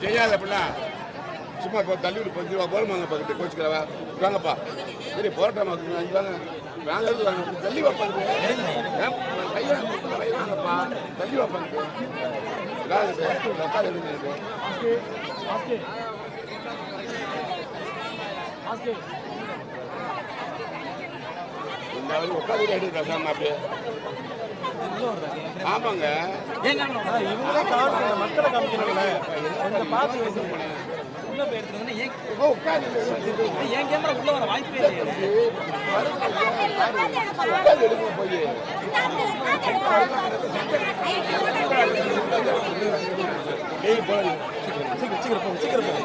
செய்யாத அப்படின்னா சும்மா இப்போ தள்ளி விட்டு பத்து ரூபா போருமாங்க பக்கத்து கோச்சிக்கிறவா? வாங்கப்பா. சரி போராட்டம் அஞ்சு வாங்க. வாங்கிறது வாங்க. தள்ளி வைப்பாங்க வாங்கப்பா. தள்ளி வைப்பாங்க உட்காந்து எடுங்க இந்த அளவுக்கு உட்காந்து எடுத்து பேசாம அப்படியே. ஆமாங்க. மக்களை காமிக்கிறாங்களே. கொஞ்சம் பார்த்து உள்ள போய் எடுத்துருந்தா ஏன் கேமரா உள்ள வர வாய்ப்பே போய் சீக்கிரம் சீக்கிரம் போங்க சீக்கிரம் போங்க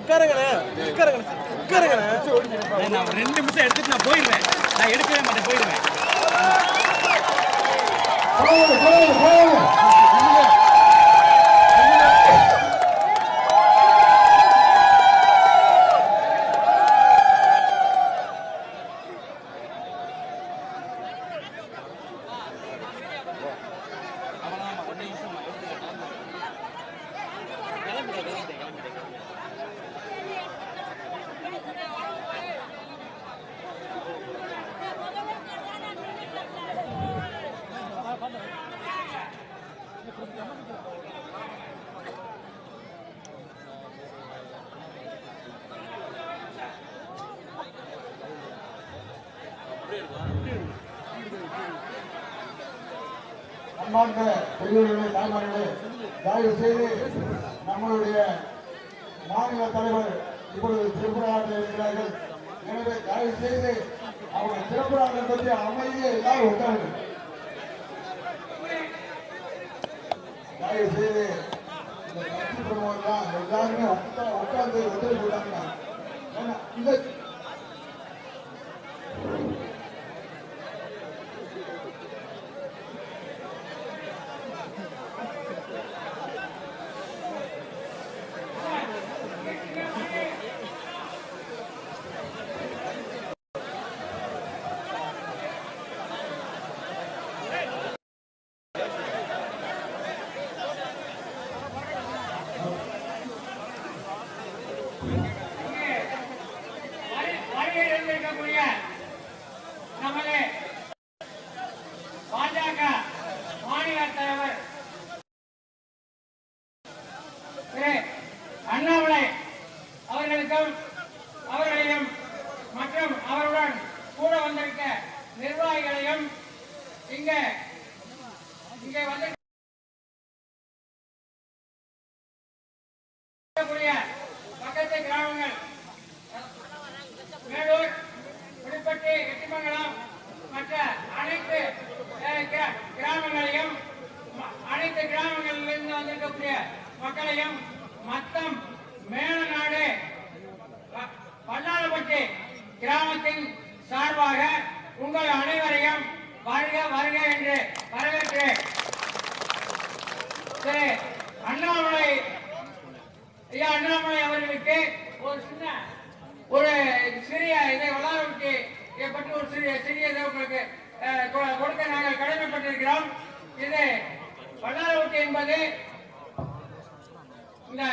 உட்காருங்கண்ணே உட்காருங்கண்ணே உட்காருங்கண்ணே நான் ரெண்டு நிமிஷம் எடுத்துட்டு நான் போயிடுவேன். நான் எடுக்கவே மாட்டேன் போயிடுவேன். Go, go, go! அன்பார்ந்த பெரியவர்களே தாய்மார்களே தயவு செய்து நம்மளுடைய மாநில தலைவர் இப்பொழுது திரிபுராவில் இருக்கிறார்கள். எனவே தயவு செய்து அவங்க திரிபுராவை பற்றி அமைதியை எல்லாரும் உட்காருங்க தயவு செய்து இந்த கட்சி பிரமுகர்லாம் எல்லாருமே உட்கார்ந்து ஒத்துழைப்பு விடாங்க ஏன்னா जय वाले திரு அண்ணாமலை ஐயா அண்ணாமலை அவர்களுக்கு ஒரு சின்ன ஒரு சிறிய இதை வளாகத்தை பற்றி ஒரு சிறிய சிறிய இதை உங்களுக்கு கொடுக்க நாங்கள் கடமைப்பட்டிருக்கிறோம். இது வல்லாரவட்டி என்பது இந்த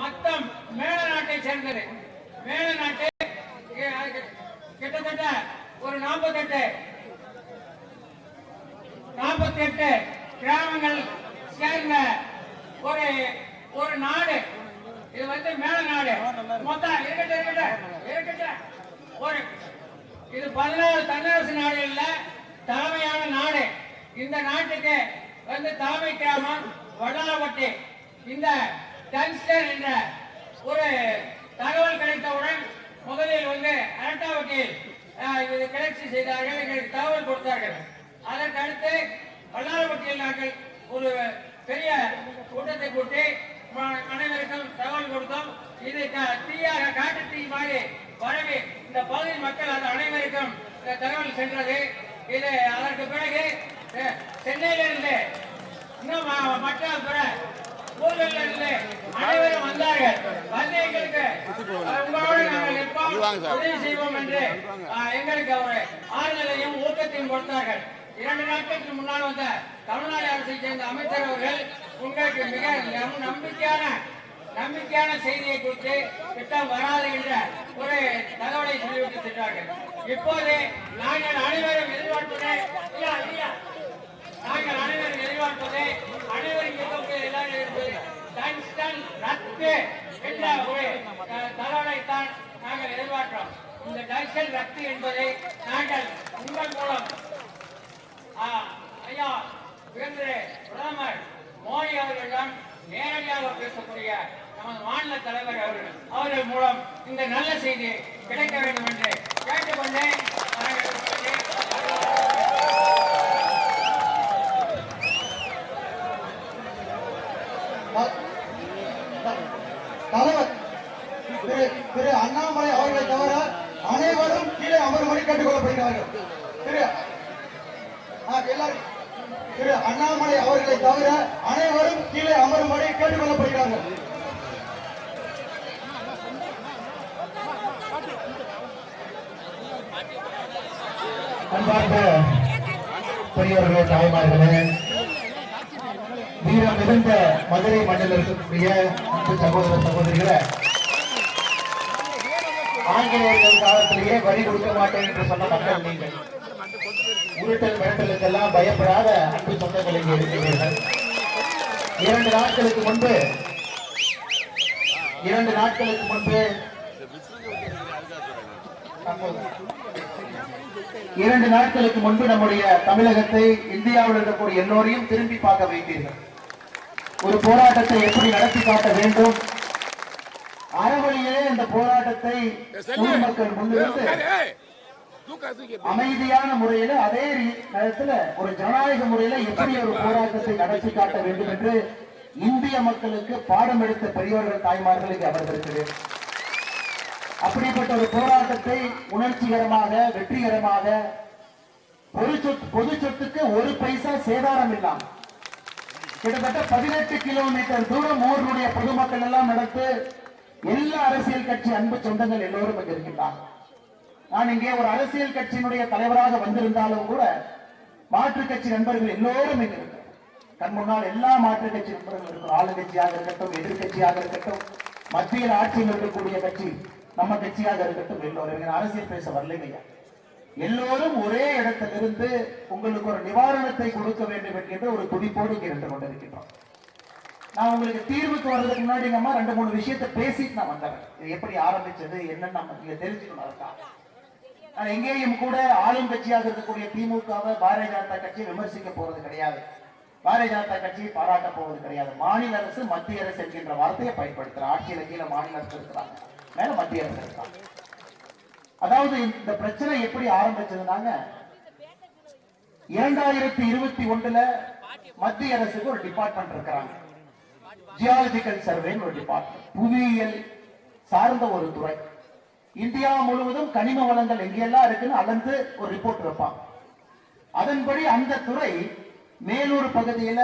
மத்தம் மேல நாட்டை சேர்ந்தது. மேல நாட்டு கிட்டத்தட்ட ஒரு நாற்பத்தெட்டு நாற்பத்தி எட்டு கிராமங்கள் சரிங்க ஒரு ஒரு நாடு. இது வந்து மேல நாடு. மொத்தம் இருக்கட்டும் இருக்கட்டும் இருக்கட்டும். ஒரு இது பதினாறு தன்னரசு நாடுகள்ல தலைமையான நாடு. இந்த நாட்டுக்கு வந்து தலைமை கிராமம் வடாலப்பட்டி இந்த டங்ஸ்டன் என்ற ஒரு தகவல் கிடைத்தவுடன் முதலில் வந்து அரட்டாவட்டியில் இது கிளர்ச்சி செய்தார்கள் எங்களுக்கு தகவல் கொடுத்தார்கள். அதற்கடுத்து வல்லாரப்பட்டியில் நாங்கள் ஒரு பெரிய கூட்டத்தை கூட்டி அனைவருக்கும் தகவல் கொடுத்தோம். இது தீயாக காட்டு தீ மாதிரி பரவி இந்த பகுதி மக்கள் அது அனைவருக்கும் தகவல் சென்றது. இது அதற்கு பிறகு சென்னையிலிருந்து இன்னும் மற்ற பிற ஊர்களில் இருந்து அனைவரும் வந்தார்கள். வந்து எங்களுக்கு உங்களோடு நாங்கள் நிற்போம். உதவி செய்வோம் என்று எங்களுக்கு ஒரு ஆறுதலையும் ஊக்கத்தையும் கொடுத்தார்கள். இரண்டு நாட்களுக்கு முன்னால் வந்த தமிழ்நாடு அரசை சேர்ந்த அமைச்சர் அவர்கள் உங்களுக்கு மிக நம்- நம்பிக்கையான நம்பிக்கையான செய்தியை குறித்து திட்டம் வராது என்ற ஒரு தகவலை சொல்லிவிட்டு சென்றார்கள். இப்போது நாங்கள் அனைவரும் எதிர்பார்ப்பது நாங்கள் அனைவரும் எதிர்பார்ப்பது அனைவரும் இருக்கக்கூடிய எல்லாரும் இருப்பது ரத்து என்ற ஒரு தகவலைத்தான் நாங்கள் எதிர்பார்க்கிறோம். இந்த டங்ஸ்டன் ரத்து என்பதை நாங்கள் உங்கள் மூலம் ஐயா உயர்ந்த பிரதமர் மோடி அவர்களிடம் நேரடியாக பேசக்கூடிய நமது மாநில தலைவர் அவர்கள் அவர்கள் மூலம் இந்த நல்ல செய்தி கிடைக்க வேண்டும் என்று கேட்டுக்கொண்டு நாங்கள் தலைவர் திரு திரு அண்ணாமலை அவர்களை தவிர அனைவரும் கீழே அமரும்படி கேட்டுக்கொள்ளப்படுகிறார்கள். திரு திரு அண்ணாமலை அவர்களை தவிர அனைவரும் கீழே அமரும்படி கேட்டுக்கொள்ளப்படுகிறார்கள். அன்பார்ந்த பெரியவர்களே தாய்மார்களே வீரம் மிகுந்த மதுரை மண்ணில் இருக்கக்கூடிய அன்பு சகோதர சகோதரிகளை ஆங்கிலேயர்கள் காலத்திலேயே வரி கொடுக்க மாட்டேன் என்று சொன்ன மக்கள் நீங்கள். உருட்டல் மிரட்டலுக்கெல்லாம் பயப்படாத அன்பு சொந்தங்கள் இங்கே இருக்கிறீர்கள் இரண்டு நாட்களுக்கு முன்பு இரண்டு நாட்களுக்கு முன்பு இரண்டு நாட்களுக்கு முன்பு நம்முடைய தமிழகத்தை இந்தியாவில் இருக்கக்கூடிய எல்லோரையும் திரும்பி பார்க்க வைத்தீர்கள். ஒரு போராட்டத்தை எப்படி நடத்தி காட்ட வேண்டும்? அறவழியிலே இந்த போராட்டத்தை பொதுமக்கள் முன்னிருந்து அமைதியான முறையில அதே நேரத்தில் ஒரு ஜனநாயக முறையில எப்படி ஒரு போராட்டத்தை நடத்தி காட்ட வேண்டும் என்று இந்திய மக்களுக்கு பாடம் எடுத்த பெரியவர்கள் தாய்மார்கள் இங்கே அமர்ந்திருக்கிறேன். அப்படிப்பட்ட ஒரு போராட்டத்தை உணர்ச்சிகரமாக வெற்றிகரமாக பொது சொத்து பொது சொத்துக்கு ஒரு பைசா சேதாரம் இல்லாம கிட்டத்தட்ட பதினெட்டு கிலோமீட்டர் தூரம் ஊருடைய பொதுமக்கள் எல்லாம் நடத்து எல்லா அரசியல் கட்சி அன்பு சொந்தங்கள் எல்லோரும் இருக்கின்றார்கள். நான் இங்கே ஒரு அரசியல் கட்சியினுடைய தலைவராக வந்திருந்தாலும் கூட மாற்றுக் கட்சி நண்பர்கள் எல்லோரும் இங்கு இருக்கிறோம் கண் முன்னால் எல்லா மாற்றுக் கட்சி நண்பர்கள் இருக்கிறோம் ஆளுங்கட்சியாக இருக்கட்டும் எதிர்கட்சியாக இருக்கட்டும் மத்தியில் ஆட்சியில் இருக்கக்கூடிய கட்சி நம்ம கட்சியாக இருக்கட்டும் எல்லோரும் அரசியல் பேச வரலைங்கய்யா எல்லோரும் ஒரே இடத்திலிருந்து உங்களுக்கு ஒரு நிவாரணத்தை கொடுக்க வேண்டும் என்கின்ற ஒரு துடிப்போடு இங்கே இருந்து கொண்டிருக்கின்றோம். நான் உங்களுக்கு தீர்வுக்கு வர்றதுக்கு முன்னாடி அம்மா ரெண்டு மூணு விஷயத்தை பேசிட்டு நான் வந்தேன் இது எப்படி ஆரம்பிச்சது என்னன்னு நம்ம நீங்க தெரிஞ்சுக்கணும் அதுக்காக. எங்கேயும் கூட ஆளும் கட்சியாக இருக்கக்கூடிய திமுகவை பாரதிய ஜனதா கட்சியை விமர்சிக்க போறது கிடையாது. பாரதிய ஜனதா கட்சியை பாராட்ட போவது கிடையாது. மாநில அரசு மத்திய அரசு என்கின்ற வார்த்தையை பயன்படுத்துற ஆட்சியில கீழே மாநில அரசு இருக்கிறாங்க மேல மத்திய அரசு இருக்கிறாங்க அதாவது இந்த பிரச்சனை எப்படி ஆரம்பிச்சதுனாங்க? இரண்டாயிரத்தி இருபத்தி ஒண்ணுல மத்திய அரசுக்கு ஒரு டிபார்ட்மெண்ட் இருக்கிறாங்க. ஜியாலஜிக்கல் சர்வேன்னு ஒரு டிபார்ட்மெண்ட் புவியியல் சார்ந்த ஒரு துறை. இந்தியா முழுவதும் கனிம வளங்கள் எங்கெல்லாம் இருக்குன்னு அளந்து ஒரு ரிப்போர்ட் வைப்பான். அதன்படி அந்த துறை மேலூர் பகுதியில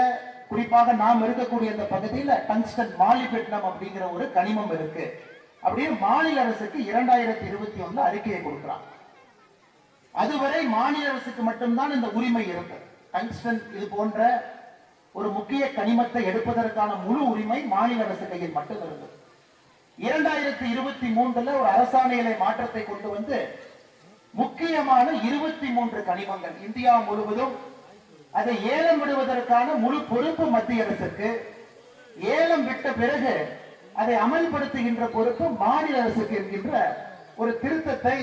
குறிப்பாக நாம் இருக்கக்கூடிய இந்த பகுதியில டங்ஸ்டன் மாலிபெட்னம் அப்படிங்கிற ஒரு கனிமம் இருக்கு. அப்படின்னு மாநில அரசுக்கு இரண்டாயிரத்தி இருபத்தி ஒண்ணு அறிக்கையை கொடுக்கிறான். அதுவரை மாநில அரசுக்கு மட்டும்தான் இந்த உரிமை இருக்கு. டங்ஸ்டன் இது போன்ற ஒரு முக்கிய கனிமத்தை எடுப்பதற்கான முழு உரிமை மாநில அரசு கையில் மட்டும் இருந்தது இரண்டாயிரத்தி இருபத்தி மூன்றுல ஒரு அரசாணையில மாற்றத்தை கொண்டு வந்து முக்கியமான இருபத்தி மூன்று கனிமங்கள் இந்தியா முழுவதும் அதை ஏலம் விடுவதற்கான முழு பொறுப்பு மத்திய அரசுக்கு. ஏலம் விட்ட பிறகு அதை அமல்படுத்துகின்ற பொறுப்பு மாநில அரசுக்கு என்கின்ற ஒரு திருத்தத்தை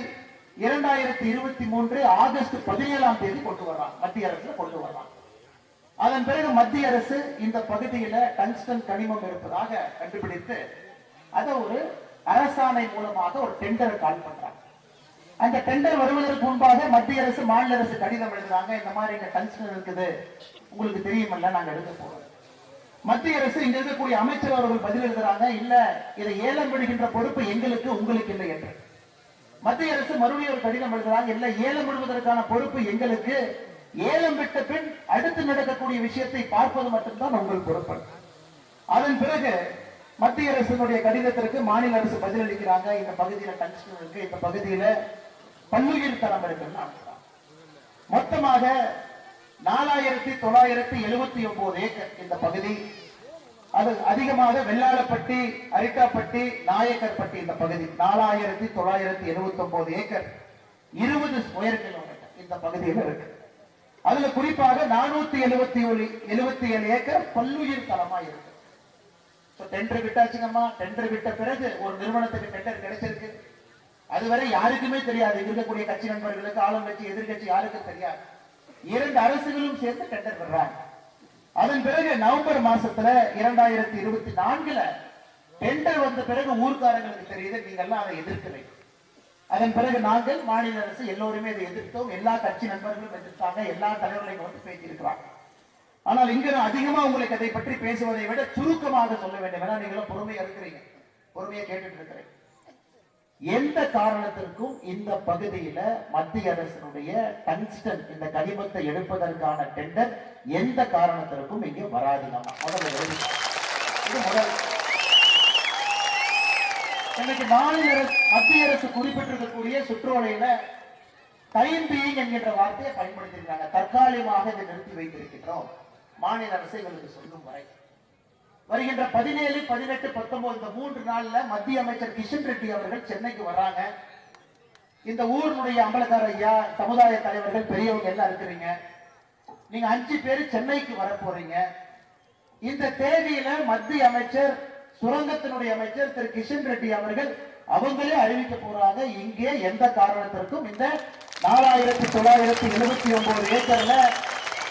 இரண்டாயிரத்தி இருபத்தி மூன்று ஆகஸ்ட் பதினேழாம் தேதி கொண்டு வர்றான் மத்திய அரசு கொண்டு வர்றான் அதன் பிறகு மத்திய அரசு இந்த பகுதியில டங்ஸ்டன் கனிமம் இருப்பதாக கண்டுபிடித்து அதை ஒரு அரசாணை மூலமாக ஒரு டெண்டரை கால் பண்றாங்க. அந்த டெண்டர் வருவதற்கு முன்பாக மத்திய அரசு மாநில அரசு கடிதம் எழுதுறாங்க. இந்த மாதிரி இந்த டங்ஸ்டன் இருக்குது. உங்களுக்கு தெரியுமல்ல நாங்க எடுக்க போறோம். மத்திய அரசு இங்க இருக்கக்கூடிய அமைச்சர் அவர்கள் பதில் எழுதுறாங்க. இல்ல இதை ஏலம் விடுகின்ற பொறுப்பு எங்களுக்கு உங்களுக்கு இல்லை என்று. மத்திய அரசு மறுபடியும் ஒரு கடிதம் எழுதுறாங்க. இல்ல ஏலம் விடுவதற்கான பொறுப்பு எங்களுக்கு. ஏலம் விட்ட பின் அடுத்து நடக்கக்கூடிய விஷயத்தை பார்ப்பது மட்டும்தான் உங்கள் பொறுப்பு. அதன் பிறகு மத்திய அரசினுடைய கடிதத்திற்கு மாநில அரசு பதிலளிக்கிறாங்க. இந்த பகுதியில டங்ஸ்டன் இருக்கு. இந்த பகுதியில பல்லுயிர் தரம் இருக்குன்னு மொத்தமாக நாலாயிரத்தி தொள்ளாயிரத்தி எழுபத்தி ஒன்பது ஏக்கர் இந்த பகுதி அது அதிகமாக வெள்ளாளப்பட்டி அரிட்டாப்பட்டி நாயக்கர்பட்டி இந்த பகுதி நாலாயிரத்தி தொள்ளாயிரத்தி எழுபத்தி ஒன்பது ஏக்கர் இருபது ஸ்கொயர் கிலோமீட்டர் இந்த பகுதியில் இருக்கு. அதுல குறிப்பாக நானூத்தி எழுபத்தி ஏழு எழுபத்தி ஏழு ஏக்கர் பல்லுயிர் தலமா இருக்கு. டெண்டர் விட்டாச்சுங்கம்மா டெண்டர் விட்ட பிறகு ஒரு நிறுவனத்துக்கு டெண்டர் கிடைச்சிருக்கு. அதுவரை யாருக்குமே தெரியாது. இருக்கக்கூடிய கட்சி நண்பர்களுக்கு ஆளுங்கட்சி எதிர்கட்சி யாருக்கும் தெரியாது. இரண்டு அரசுகளும் சேர்ந்து டெண்டர் விடுறாங்க அதன் பிறகு நவம்பர் மாசத்துல இரண்டாயிரத்தி இருபத்தி நான்குல டெண்டர் வந்த பிறகு ஊர்க்காரங்களுக்கு தெரியுது நீங்க எல்லாம் அதை எதிர்க்கிறீங்க அதன் பிறகு நாங்கள் மாநில அரசு எல்லோருமே அதை எதிர்த்தோம். எல்லா கட்சி நண்பர்களும் எதிர்த்தாங்க. எல்லா தலைவர்களையும் வந்து பேசியிருக்கிறாங்க. ஆனால் இங்க நான் அதிகமா உங்களுக்கு அதை பற்றி பேசுவதை விட சுருக்கமாக சொல்ல வேண்டும். ஏன்னா நீங்களும் பொறுமையா இருக்கிறீங்க. பொறுமையா கேட்டுட்டு இருக்கிறீங்க எந்த காரணத்திற்கும் இந்த பகுதியில மத்திய அரசினுடைய டங்ஸ்டன் இந்த கனிமத்தை எடுப்பதற்கான டெண்டர் எந்த காரணத்திற்கும் இங்க நம்ம முதல்ல இது முதல். இன்னைக்கு மாநில அரசு மத்திய அரசு குறிப்பிட்டிருக்கக்கூடிய சுற்றுவலையில டைம் பீயிங் என்கின்ற வார்த்தையை பயன்படுத்தியிருக்காங்க. தற்காலிகமாக இதை நிறுத்தி வைத்திருக்கின்றோம். மாநில அரசு எங்களுக்கு சொல்லும் வரை. வருகின்ற பதினேழு பதினெட்டு பத்தொன்பது இந்த மூன்று நாள்ல மத்திய அமைச்சர் கிஷன் ரெட்டி அவர்கள் சென்னைக்கு வர்றாங்க இந்த ஊரினுடைய அம்பலக்கார ஐயா சமுதாய தலைவர்கள் பெரியவங்க எல்லாம் இருக்கிறீங்க. நீங்க அஞ்சு பேர் சென்னைக்கு வர போறீங்க. இந்த தேதியில மத்திய அமைச்சர் சுரங்கத்தினுடைய அமைச்சர் திரு கிஷன் ரெட்டி அவர்கள் அவங்களே அறிவிக்க போறாங்க. இங்கே எந்த காரணத்திற்கும் இந்த நாலாயிரத்தி தொள்ளாயிரத்தி எழுபத்தி ஒன்பது ஏக்கர்ல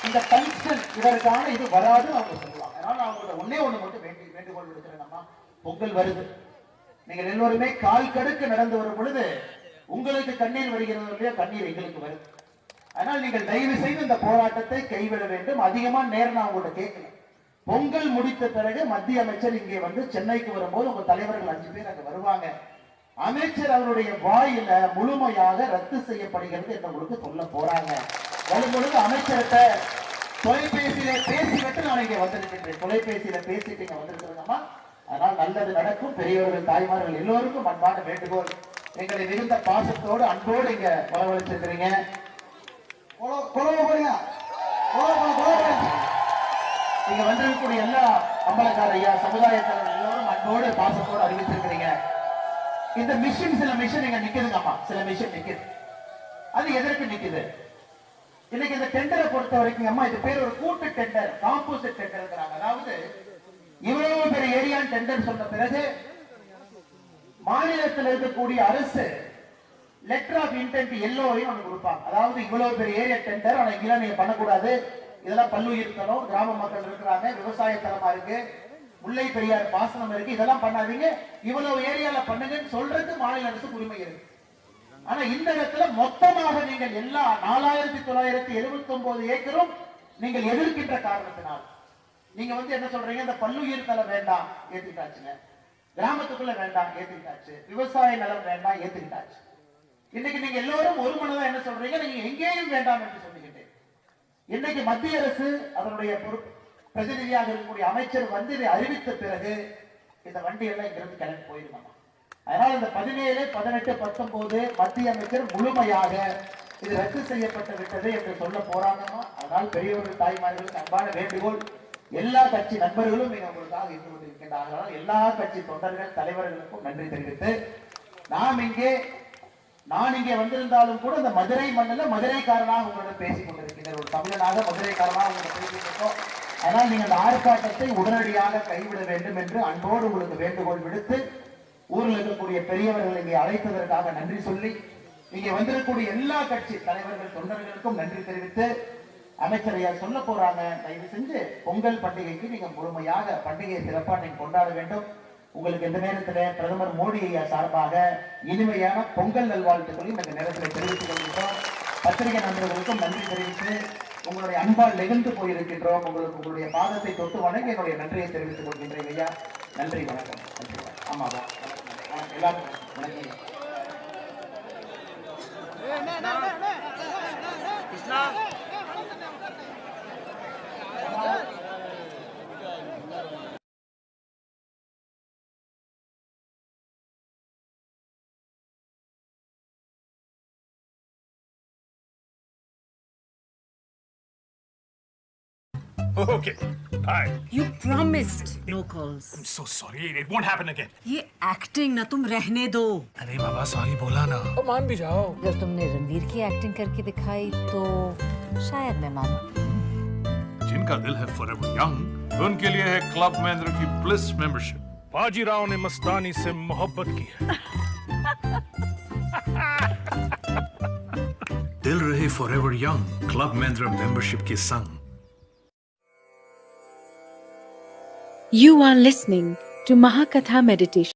இந்த டங்ஸ்டன் இதற்கான இது வராதுன்னு அவங்க சொல்லுவாங்க. அதனால நான் அவங்களோட ஒன்னே ஒண்ணு மட்டும் வேண்டி வேண்டுகோள் விடுக்கிறேன் பொங்கல் வருது. நீங்கள் எல்லோருமே கால் கடுக்கு நடந்து வரும் பொழுது உங்களுக்கு கண்ணீர் வருகிறது கண்ணீர் எங்களுக்கு வருது. அதனால் நீங்கள் தயவு செய்து இந்த போராட்டத்தை கைவிட வேண்டும். அதிகமா நேரம் நான் உங்கள்ட்ட கேட்கல. பொங்கல் முடித்த பிறகு மத்திய அமைச்சர் இங்கே வந்து சென்னைக்கு வரும்போது உங்க தலைவர்கள் அஞ்சு பேர் அங்க வருவாங்க. அமைச்சர் அவருடைய வாயில முழுமையாக ரத்து செய்யப்படுகிறது என்று உங்களுக்கு சொல்ல போறாங்க. வரும்பொழுது அமைச்சர்கிட்ட தொலைபேசியில பேசிக்கிட்டு நான் இங்கே வந்திருக்கின்றேன். தொலைபேசியில பேசிட்டு இங்க வந்திருக்கிறேங்கம்மா அதனால் நல்லது நடக்கும். பெரியவர்கள் தாய்மார்கள் எல்லோருக்கும் அன்பான வேண்டுகோள். எங்களை மிகுந்த பாசத்தோடு அன்போடு இங்க வரவழைச்சிருக்கிறீங்க. கொலோ- இங்க வந்திருக்கக்கூடிய எல்லா அம்பலக்கார ஐயா சமுதாய எல்லோரும் அன்போடு பாசத்தோடு அறிவிச்சிருக்கிறீங்க. இந்த மிஷின் சில மிஷின் இங்க நிக்குதுங்கம்மா. சில மிஷின் நிக்குது. அது எதற்கு நிக்குது? இன்னைக்கு இந்த டெண்டரை பொறுத்த வரைக்கும் அம்மா இது பேர் ஒரு கூட்டு டெண்டர் காம்போசிட் டெண்டர் அதாவது இவ்வளவு பெரிய ஏரியா டெண்டர் சொன்ன பிறகு மாநிலத்தில் இருக்கக்கூடிய அரசு லெட்டர் ஆஃப் இன்டென்ட் எல்லோரையும் அவங்க கொடுப்பாங்க. அதாவது இவ்வளவு பெரிய ஏரியா டெண்டர் ஆனா இங்கெல்லாம் நீங்க பண்ணக்கூடாது. இதெல்லாம் பல்லுயிர்த்தனும் கிராம மக்கள் இருக்கிறாங்க விவசாய தரமா இருக்கு முல்லை பெரியார் பாசனம் இருக்கு. இதெல்லாம் பண்ணாதீங்க. இவ்வளவு ஏரியால பண்ணுங்கன்னு சொல்றது மாநில அரசு உரிமை இருக்கு. ஆனா இந்த இடத்துல மொத்தமாக நீங்கள் எல்லா நாலாயிரத்தி தொள்ளாயிரத்தி எழுபத்தி ஒன்பது ஏக்கரும் நீங்கள் எதிர்க்கின்ற காரணத்தினால். நீங்க வந்து என்ன சொல்றீங்க? இந்த பல்லுயிர் தலம் வேண்டாம் ஏத்துக்கிட்டாச்சுங்க கிராமத்துக்குள்ள வேண்டாம் ஏத்துக்கிட்டாச்சு விவசாய நிலம் வேண்டாம் ஏத்துக்கிட்டாச்சு இன்னைக்கு நீங்க எல்லோரும் ஒரு மனதா என்ன சொல்றீங்க? நீங்க எங்கேயும் வேண்டாம் என்று சொல்லிக்கிட்டேன். இன்னைக்கு மத்திய அரசு அதனுடைய பிரதிநிதியாக இருக்கக்கூடிய அமைச்சர் வந்து இதை அறிவித்த பிறகு இந்த வண்டி எல்லாம் இங்கிருந்து கிளம்பி போயிருமாமா அதனால் இந்த பதினேழு பதினெட்டு பத்தொன்பது மத்திய அமைச்சர் முழுமையாக இது ரத்து செய்யப்பட்டு விட்டது என்று சொல்ல போறாங்கம்மா. அதனால் பெரியவர்கள் தாய்மார்களுக்கு அன்பான வேண்டுகோள். எல்லா கட்சி நண்பர்களும் இங்கே உங்களுக்காக இருந்து கொண்டிருக்கின்றார்கள். எல்லா கட்சி தொண்டர்கள் தலைவர்களுக்கும் நன்றி தெரிவித்து நாம் இங்கே நான் இங்கே வந்திருந்தாலும் கூட இந்த மதுரை மண்ணில் மதுரைக்காரனாக உங்களிடம் பேசிக் கொண்டிருக்கின்ற ஒரு தமிழனாக மதுரைக்காரனாக உங்களை பேசிக்கொண்டோம் அதனால் நீங்கள் அந்த ஆர்ப்பாட்டத்தை உடனடியாக கைவிட வேண்டும் என்று அன்போடு உங்களுக்கு வேண்டுகோள் விடுத்து ஊரில் இருக்கக்கூடிய பெரியவர்கள் இங்கே அழைத்ததற்காக நன்றி சொல்லி இங்கே வந்திருக்கக்கூடிய எல்லா கட்சி தலைவர்கள் தொண்டர்களுக்கும் நன்றி தெரிவித்து அமைச்சரையார் சொல்ல போறாங்க. தயவு செஞ்சு பொங்கல் பண்டிகைக்கு நீங்க முழுமையாக பண்டிகையை சிறப்பாக நீங்க கொண்டாட வேண்டும். உங்களுக்கு இந்த நேரத்தில் பிரதமர் மோடி ஐயா சார்பாக இனிமையான பொங்கல் நல்வாழ்த்துக்களையும் இந்த நேரத்தில் தெரிவித்துக் கொள்கின்றோம். பத்திரிகை நண்பர்களுக்கும் நன்றி தெரிவித்து உங்களுடைய அன்பால் நெகிழ்ந்து போயிருக்கின்றோம். உங்களுக்கு உங்களுடைய பாதத்தை தொட்டு வணங்கி என்னுடைய நன்றியை தெரிவித்துக் கொள்கின்றேன் ஐயா. நன்றி வணக்கம். நன்றி. வணக்கம். ஆமாவா வணக்கம் Okay. Bye. You promised no calls I'm so sorry. It won't happen again. ये एक्टिंग ना तुम रहने दो अरे बाबा सॉरी बोला ना तो मान भी जाओ. अगर तुमने रणवीर की एक्टिंग करके दिखाई तो शायद मैं मानूं जिनका दिल है फॉरएवर यंग उनके लिए है क्लब महेंद्र की ब्लिस मेंबरशिप बाजीराव ने मस्तानी से मोहब्बत की है दिल रहे forever young club Mahindra membership के संग You are listening to Mahakatha Meditation.